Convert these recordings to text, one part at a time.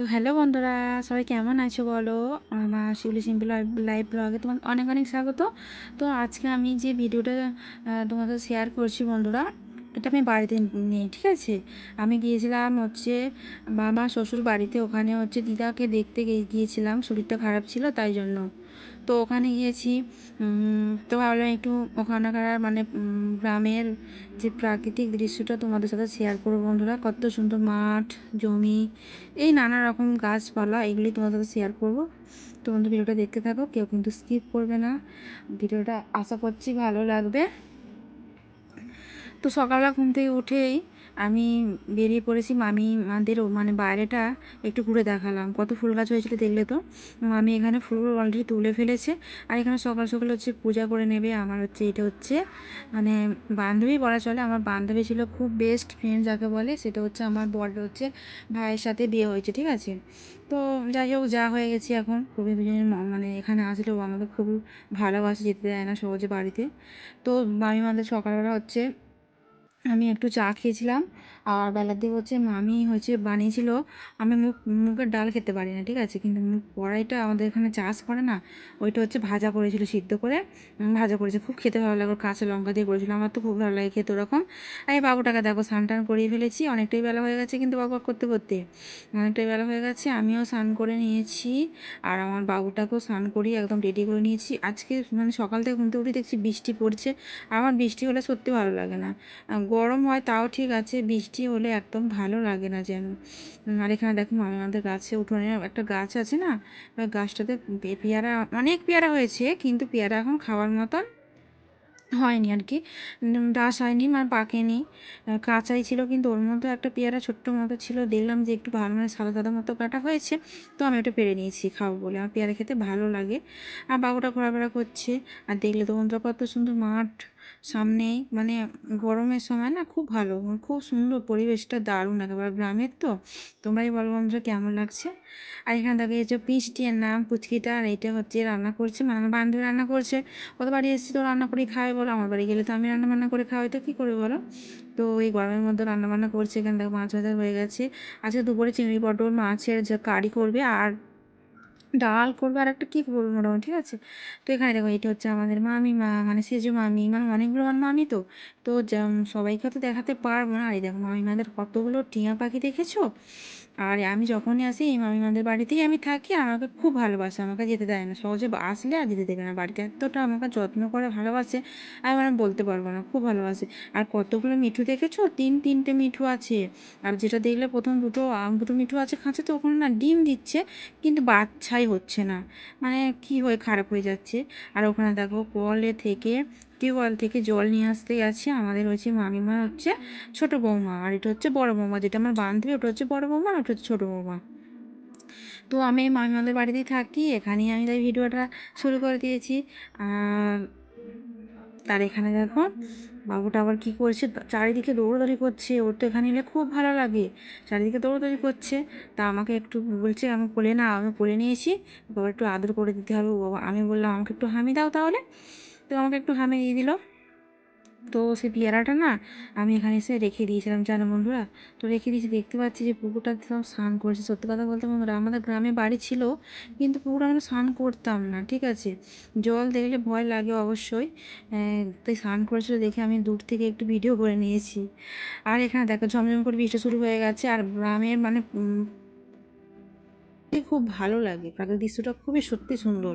তো হ্যালো বন্ধুরা, সবাই কেমন আছো বলো? আমার শিউলি সিম্পল লাইভ ব্লগে তোমার অনেক অনেক স্বাগত। তো আজকে আমি যে ভিডিওটা তোমাদের শেয়ার করছি বন্ধুরা, এটা আমি বাড়িতে নেই ঠিক আছে? আমি গিয়েছিলাম হচ্ছে বাবা শ্বশুর বাড়িতে, ওখানে হচ্ছে দিদাকে দেখতে গিয়েছিলাম, শরীরটা খারাপ ছিল তাই জন্য। তো ওখানে গিয়েছি। তো ভাবলাম একটু ওখানকার মানে গ্রামের যে প্রাকৃতিক দৃশ্যটা তোমাদের সাথে শেয়ার করব বন্ধুরা। কত সুন্দর মাঠ, জমি, এই নানা রকম গাছপালা এগুলি তোমাদের সাথে শেয়ার করব। তো বন্ধু, ভিডিওটা দেখতে থাকো, কেউ কিন্তু স্কিপ করবে না। ভিডিওটা আশা করছি ভালো লাগবে। তো সকালবেলা ঘুম থেকে উঠেই আমি বেরিয়ে পড়েছি, মামি মাদের মানে বাইরেটা একটু ঘুরে দেখালাম। কত ফুল গাছ হয়েছিল দেখলে তো? আমি এখানে ফুল অলরেডি তুলে ফেলেছে আর এখানে সকাল সকাল হচ্ছে পূজা করে নেবে। আমার হচ্ছে এটা হচ্ছে মানে বান্ধবী বলা চলে। আমার বান্ধবী ছিল খুব বেস্ট ফ্রেন্ড যাকে বলে, সেটা হচ্ছে আমার বড় হচ্ছে ভাইয়ের সাথে বিয়ে হয়েছে, ঠিক আছে? তো যাই হোক, যা হয়ে গেছি এখন। খুবই মানে এখানে আসলেও আমাকে খুবই ভালোবাসে, যেতে দেয় না সহজে বাড়িতে। তো মামি মাদের সকালবেলা হচ্ছে আমি একটু চা খেয়েছিলাম, আর বেলার দিকে হচ্ছে মামি হচ্ছে বানিয়েছিল, আমি মুগ মুগের ডাল খেতে পারি না, ঠিক আছে? কিন্তু মুগ কড়াইটা আমাদের এখানে চাষ করে না, ওইটা হচ্ছে ভাজা করেছিল সিদ্ধ করে ভাজা করেছে। খুব খেতে ভালো লাগে কাঁচা লঙ্কা দিয়ে করেছিল, আমার তো খুব ভালো লাগে খেতে ওরকম। আমি বাবুটাকে দেখো, স্নান টান করিয়ে ফেলেছি, অনেকটাই বেলা হয়ে গেছে কিন্তু বাবু করতে করতে। অনেকটাই বেলা হয়ে গেছে, আমিও স্নান করে নিয়েছি, আর আমার বাবুটাকেও স্নান করিয়ে একদম রেডি করে নিয়েছি। আজকে মানে সকাল থেকে ঘুমতে উঠে দেখছি বৃষ্টি পড়ছে আমার বৃষ্টি হলে সত্যি ভালো লাগে না। গরম হয় তাও ঠিক আছে, বৃষ্টি হলে একদম ভালো লাগে না যেন। আর এখানে দেখো আমাদের গাছে উঠোনে একটা গাছ আছে না? গাছটাতে পেয়ারা, অনেক পেয়ারা হয়েছে কিন্তু পেয়ারা এখন খাওয়ার মতন হয়নি আর কি ডাস হয়নি মানে পাকেনি। কাঁচাই ছিল কিন্তু ওর মধ্যে একটা পেয়ারা ছোট্ট মতো ছিল। দেখলাম যে একটু ভালো মানে সাদা সাদা মতো কাটা হয়েছে, তো আমি ওটা পেরে নিয়েছি খাব বলে। আমার পেয়ারা খেতে ভালো লাগে। আর বাবুটা ঘোরাফেরা করছে। আর দেখলে তো বন্ধুরা কত সুন্দর মাঠ। সামনেই মানে গরমের সময় না খুব ভালো, খুব সুন্দর পরিবেশটা দারুণ একেবারে গ্রামের তো। তোমরাই বলো বন্ধুরা কেমন লাগছে? আর এখানে দেখো এই যে পিসটি এর নাম, পুচকিটা, আর এইটা হচ্ছে রান্না করছে মানে আমার বান্ধবী রান্না করছে। ওদের বাড়ি এসেছি, তো রান্না করেই খাওয়াই বলো, আমার বাড়ি গেলে তো আমি রান্না বান্না করে খাওয়াই, তো কী করে বলো? তো এই গরমের মধ্যে রান্না বান্না করছে, এখানে দেখো মাছ ভাজা হয়ে গেছে। আজকে দুপুরে চিংড়ি পটল, মাছের যে কারি করবে, আর ডাল করবে আর একটা কী করবে মোটামুটি ঠিক আছে? তো এখানে দেখো, এটা হচ্ছে আমাদের মামি, মা মানে সেজু মামি মানে অনেকগুলো আমার মামি তো। তো সবাইকে তো দেখাতে পারব না। আর এই দেখো, মামিমাদের কতগুলো টিয়া পাখি দেখেছ? আর আমি যখনই আসি, এই মামিমাদের বাড়িতেই আমি থাকি। আর আমাকে খুব ভালোবাসে, আমাকে যেতে দেয় না। সহজে আসলে আর যেতে দেবে না। বাড়িতে এতটা আমাকে যত্ন করে ভালোবাসে, আমি মানে বলতে পারব না। খুব ভালোবাসে। আর কতগুলো মিঠু দেখেছ? তিন তিনটে মিঠু আছে। আর যেটা দেখলে প্রথম দুটো দুটো মিঠু আছে খাঁচে খাঁচাতে ওখানে না ডিম দিচ্ছে, কিন্তু বাচ্চাই হচ্ছে না। মানে কি হয়ে, খারাপ হয়ে যাচ্ছে। আর ওখানে দেখো, কলে থেকে টিউবওয়েল থেকে জল নিয়ে আসতে গেছে আমাদের হচ্ছে মামিমা হচ্ছে ছোটো বৌমা, আর এটা হচ্ছে বড় বৌমা, যেটা আমার বান্ধবী, ওটা হচ্ছে বড় বৌমা ওটা হচ্ছে ছোটো বৌমা। তো আমি মামিমাদের বাড়িতেই থাকি, এখানেই আমি তাই ভিডিওটা শুরু করে দিয়েছি। আর তার এখানে দেখো, বাবুটা আবার কী করছে, চারিদিকে দৌড়োদৌড়ি করছে, ওর তো এখানে এলে খুব ভালো লাগে। চারিদিকে দৌড়োদৌড়ি করছে, তা আমাকে একটু বলছে, আমি কোলে না, আমি কোলে নিয়েছি, বাবা একটু আদর করে দিতে হবে। আমি বললাম, আমাকে একটু হামি দাও তাহলে। তো আমাকে একটু হামি দিয়ে দিল। তো সেই পেয়ারাটা না আমি এখানে এসে রেখে দিয়েছিলাম, জানো বন্ধুরা? তো রেখে দিয়েছি, দেখতে পাচ্ছি যে পুকুরটা সব স্নান করেছে। সত্যি কথা বলতে বন্ধুরা, আমাদের গ্রামে বাড়ি ছিল, কিন্তু পুকুরে আমরা স্নান করতাম না, ঠিক আছে? জল দেখলে ভয় লাগে অবশ্যই। তাই স্নান করেছিল দেখে আমি দূর থেকে একটু ভিডিও করে নিয়েছি। আর এখানে দেখো ঝমঝম করে বৃষ্টি শুরু হয়ে গেছে, আর গ্রামের মানে খুব ভালো লাগে। প্রাকৃতিক দৃশ্যটা খুবই সত্যি সুন্দর।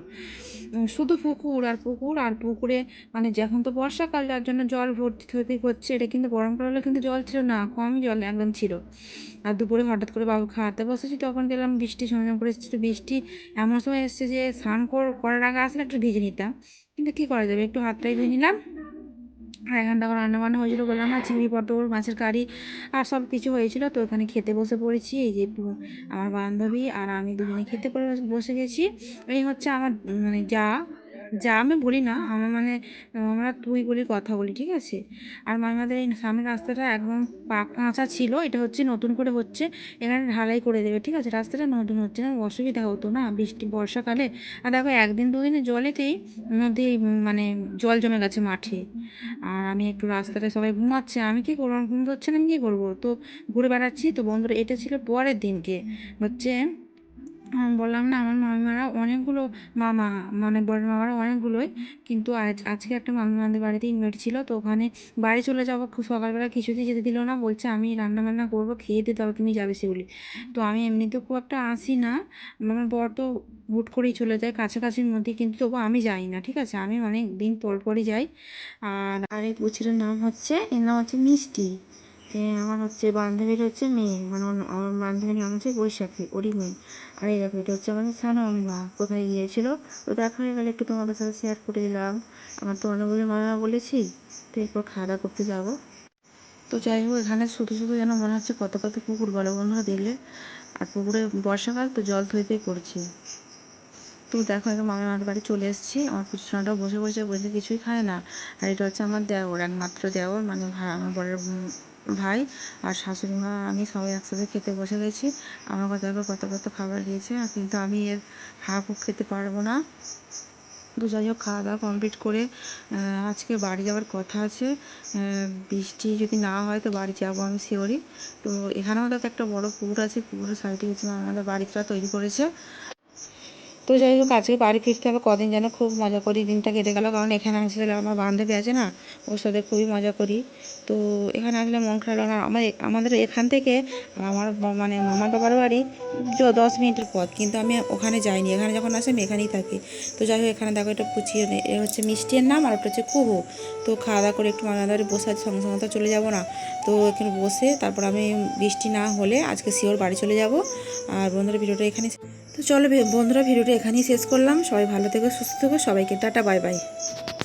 শুধু পুকুর আর পুকুর আর পুকুরে মানে যখন তো বর্ষাকাল, যার জন্য জল ভর্তি ভর্তি করছে এটা কিন্তু গরমকাল কিন্তু জল ছিল না, কমই জল একদম ছিল। আর দুপুরে হঠাৎ করে বাবু খাওয়াতে বসেছি, তখন গেলাম বৃষ্টি সময় করে এসেছে বৃষ্টি। এমন সময় এসছে যে স্নান করার আগে আসলে একটু ভিজে নিতাম। কিন্তু কী করা যাবে? একটু হাতটাই ভিজে নিলাম আর থেকে রান্না বান্না হয়েছিলো বললাম না চিংড়ি, পটল, মাছের কারি আর সব কিছু হয়েছিল। তো ওখানে খেতে বসে পড়েছি, এই যে আমার বান্ধবী আর আমি দুজনে খেতে বসে গেছি। এই হচ্ছে আমার মানে যা যা আমি বলি না, আমার মানে আমরা তুই বলি, কথা বলি, ঠিক আছে? আর মামিমাদের এই সামনের রাস্তাটা একদম কাঁচা ছিল, এটা হচ্ছে নতুন করে হচ্ছে, এখানে ঢালাই করে দেবে, ঠিক আছে? রাস্তাটা নতুন হচ্ছে না, অসুবিধা হতো না, বৃষ্টি, বর্ষাকালে। আর দেখো, একদিন দুদিনে জলেতেই নদী মানে জল জমে গেছে মাঠে। আর আমি একটু রাস্তাতে সবাই ঘুমাচ্ছে, আমি কী করব? ঘুম ধরছে না, আমি কী করব? তো ঘুরে বেড়াচ্ছি, তো বন্ধুরা, এটা ছিল পরের দিনকে। হচ্ছে বললাম না, আমার মামিমারা অনেকগুলো, মামা মানে বড় মামারা অনেকগুলোই, কিন্তু আজ, আজকে একটা মামিমাদের বাড়িতে ইনভাইট ছিল, তো ওখানে বাড়ি চলে যাব সকালবেলা কিছুতেই যেতে দিল না, বলছে আমি রান্না বান্না করব, খেয়ে দিয়ে তবে তুমি যাবে সেগুলি তো আমি এমনিতেও খুব একটা আসি না, আমার বর তো হুট করেই চলে যায়, কাছাকাছির মধ্যে, কিন্তু তবু আমি যাই না, ঠিক আছে? আমি অনেক দিন পর পরই যাই, আর আর এই নাম হচ্ছে, এর নাম হচ্ছে মিষ্টি। এ, আমার হচ্ছে বান্ধবীর হচ্ছে মেয়ে। মানে আমার বান্ধবীর নাম হচ্ছে বৈশাখী, ওরই মেয়ে। আর এই দেখো, এটা হচ্ছে আমাদের সানমা কোথায় গিয়েছিল? তো দেখা হয়ে গেলে, একটু তোমাদের সাথে শেয়ার করে দিলাম। আমার তো অনেকগুলো মামা বলেছি, তো এরপর খাওয়া দাওয়া করতে যাব। তো যাই হোক, এখানে শুধু শুধু যেন মনে হচ্ছে কত কত পুকুর, বলো বন্ধুরা, দেখলে। আর পুকুরে বর্ষাকাল, তো জল থইতেই পড়ছে তো দেখো এখন মামার আমার বাড়ি চলে এসেছি। আমার পুচুসোনাটা বসে বসে বসে কিছুই খায় না। আর এটা হচ্ছে আমার দেওর, একমাত্র দেওর মানে আমার উম ভাই আর শাশুড়ি মা, আমি সবাই একসাথে খেতে বসে গেছি। আমার কথা করে কত কত খাবার দিয়েছে কিন্তু আমি এর হাফও খেতে পারব না। তো যাই হোক, খাওয়া দাওয়া কমপ্লিট করে আজকে বাড়ি যাওয়ার কথা আছে। বৃষ্টি যদি না হয় তো বাড়ি যাব আমি শিওরই। তো এখানেও দেখো একটা বড় পুকুর আছে, পুকুরের সাইডে হচ্ছে আমাদের বাড়িটা তৈরি করেছে। তো যাই হোক, আজকে বাড়ি ফিরতে হবে। কদিন যেন খুব মজা করি, দিনটা কেটে গেল। কারণ এখানে আসলে আমার বান্ধবী আছে না, ওর সাথে খুবই মজা করি। তো এখানে আসলে মন খারাপ না। আমার আমাদের এখান থেকে, আমার মানে মামার বাবার বাড়ি দশ মিনিটের পথ। কিন্তু আমি ওখানে যাইনি। এখানে যখন আসি, আমি এখানেই থাকি। তো যাই হোক, এখানে দেখো এটা পুচিয়ে এ হচ্ছে মিষ্টির নাম, আর ওটা হচ্ছে কুহু। তো খাওয়া দাওয়া করে একটু মামার বাড়ি বসে আছে, সঙ্গে সঙ্গে তো চলে যাব না। তো এখানে বসে তারপর আমি বৃষ্টি না হলে আজকে শিওর বাড়ি চলে যাব। আর বন্ধুরা, ভিডিওটা এখানে তো চলো বন্ধুরা, ভিডিওটা এখানেই শেষ করলাম। সবাই ভালো থেকো, সুস্থ থেকো। সবাইকে টাটা, বাই বাই।